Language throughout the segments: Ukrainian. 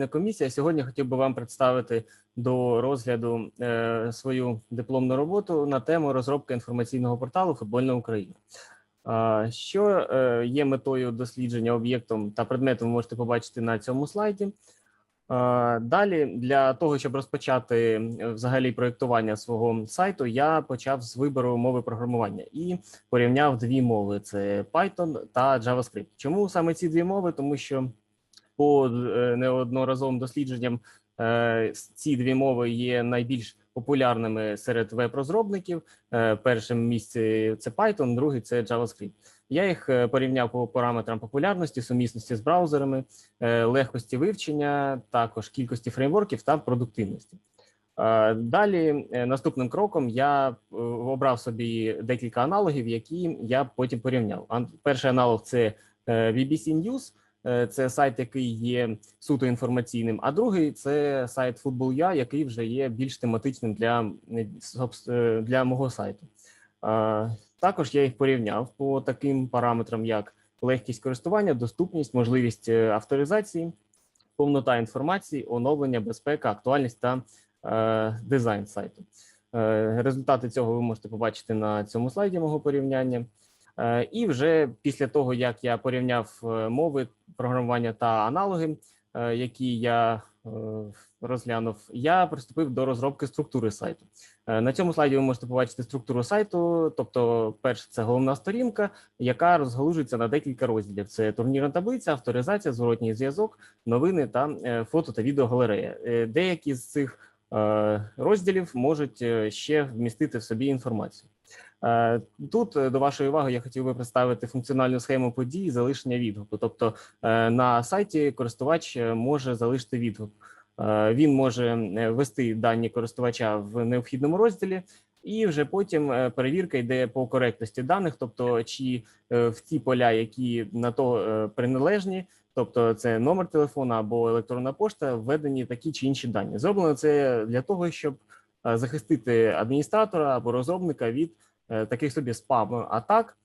атестаційна комісія. Сьогодні хотів би вам представити до розгляду е, свою дипломну роботу на тему розробки інформаційного порталу Футбольна Україна. А, Що е, є метою дослідження об'єктом та предметом, ви можете побачити на цьому слайді. Далі для того, щоб розпочати е, взагалі проєктування свого сайту, я почав з вибору мови програмування і порівняв дві мови: це Python та JavaScript. Чому саме ці дві мови? Тому що по е, неодноразовим дослідженням е, ці дві мови є найбільш популярними серед веб-розробників. Е, Першим місці це Python, другий це JavaScript. Я їх порівняв по параметрам популярності, сумісності з браузерами, легкості вивчення, також кількості фреймворків та продуктивності. Далі наступним кроком я обрав собі декілька аналогів, які я потім порівняв. Перший аналог це BBC News. Е, Це сайт, який є суто інформаційним, а другий це сайт Football.ua, який вже є більш тематичним для, е, е, для мого сайту. Також я їх порівняв по таким параметрам, як легкість користування, доступність, можливість авторизації, повнота інформації, оновлення, безпека, актуальність та дизайн сайту. Результати цього ви можете побачити на цьому слайді мого порівняння. Е, І вже після того, як я порівняв е, мови програмування та аналоги, е, які я розглянув, я приступив до розробки структури сайту. На цьому слайді ви можете побачити структуру сайту. Тобто, перше, це головна сторінка, яка розгалужується на декілька розділів: це турнірна таблиця, авторизація, зворотній зв'язок, новини та фото та відеогалерея. Деякі з цих розділів можуть ще вмістити в собі інформацію. Е, Тут е, до вашої уваги я хотів би представити функціональну схему подій залишення відгуку. Тобто е, на сайті користувач може залишити відгук. Він може ввести дані користувача в необхідному розділі, і вже потім перевірка йде по коректності даних, тобто чи в ті поля, які на то приналежні, тобто це номер телефона або електронна пошта, введені такі чи інші дані. Зроблено це для того, щоб захистити адміністратора або розробника від таких собі спам атак,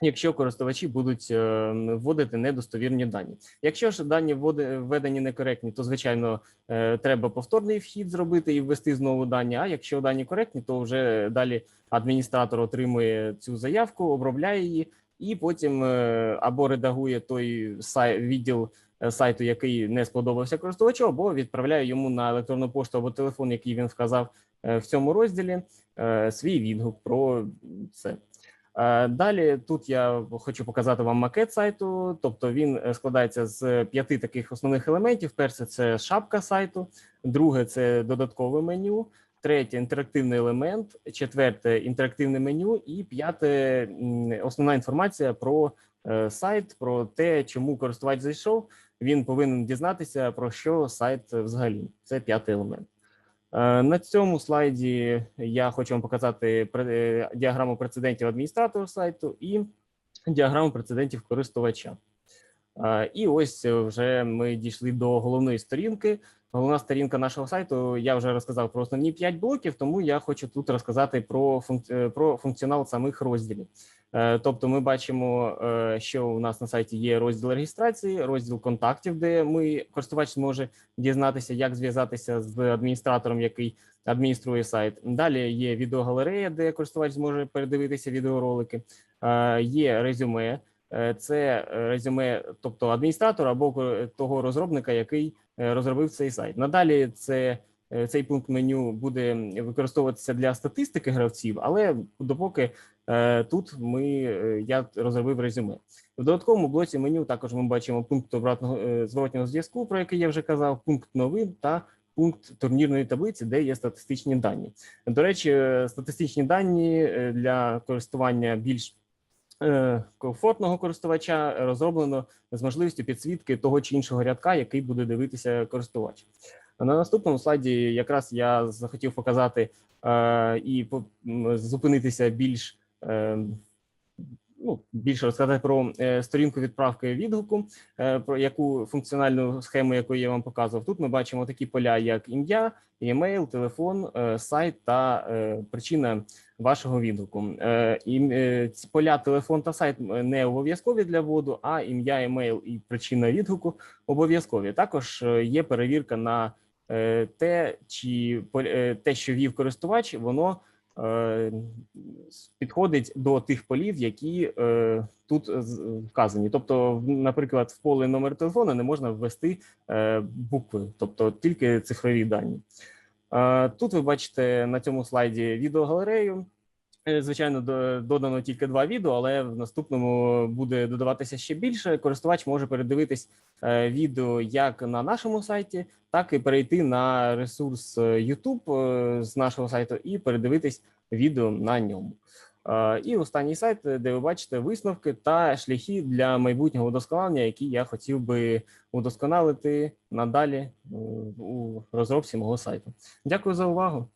якщо користувачі будуть е, вводити недостовірні дані. Якщо ж дані введені некоректні, то звичайно е, треба повторний вхід зробити і ввести знову дані. А якщо дані коректні, то вже далі адміністратор отримує цю заявку, обробляє її і потім е, або редагує той відділ е, сайту, який не сподобався користувачу, або відправляє йому на електронну пошту або телефон, який він вказав е, в цьому розділі, е, свій відгук про це. Е, Далі тут я хочу показати вам макет сайту. Тобто він е, складається з п'яти таких основних елементів. Перше це шапка сайту, друге це додаткове меню, третє інтерактивний елемент, четверте інтерактивне меню, і п'яте основна інформація про е, сайт, про те, чому користувач зайшов. Він повинен дізнатися про що сайт взагалі. Це п'ятий елемент. Е, На цьому слайді я хочу вам показати е, діаграму прецедентів адміністратора сайту і діаграму прецедентів користувача. Е, І ось е, вже ми дійшли до головної сторінки. Головна сторінка нашого сайту. Я вже розказав про основні 5 блоків, тому я хочу тут розказати е, про функціонал самих розділів. Е, Тобто, ми бачимо, е, що у нас на сайті є розділ реєстрації, розділ контактів, де ми користувач зможе дізнатися, як зв'язатися з адміністратором, який адмініструє сайт. Далі є відеогалерея, де користувач зможе передивитися відеоролики. Е, Є резюме. Це резюме, тобто адміністратора або того розробника, який розробив цей сайт. Надалі це цей пункт меню буде використовуватися для статистики гравців, але допоки тут ми е, я розробив резюме. В додатковому блоці меню також ми бачимо пункт обратного е, зворотнього зв'язку, про який я вже казав, пункт новин та пункт турнірної таблиці, де є статистичні дані. До речі, е, статистичні дані е, для користування більш е, комфортного користувача розроблено з можливістю підсвітки того чи іншого рядка, який буде дивитися користувач. На наступному слайді якраз я захотів показати е, і зупинитися більш е, ну, більше розказати про е, сторінку відправки відгуку, е, про яку функціональну схему, яку я вам показував. Тут ми бачимо такі поля, як ім'я, емейл, телефон, е, сайт та е, причина вашого відгуку. Е, і е, ці поля телефон та сайт е, не обов'язкові для вводу, а ім'я, емейл і причина відгуку обов'язкові. Також е, є перевірка на е, те, чи е, те, що вів користувач, воно е, підходить до тих полів, які е, тут вказані. Тобто, наприклад, в поле номер телефону не можна ввести е, букви, тобто тільки цифрові дані. Е, Тут ви бачите на цьому слайді відеогалерею. Е, Звичайно, до- додано тільки два відео, але в наступному буде додаватися ще більше. Користувач може передивитись е, відео як на нашому сайті, так і перейти на ресурс е, YouTube з нашого сайту і передивитись відео на ньому. І останній сайт, де ви бачите висновки та шляхи для майбутнього удосконалення, які я хотів би удосконалити надалі у розробці мого сайту. Дякую за увагу.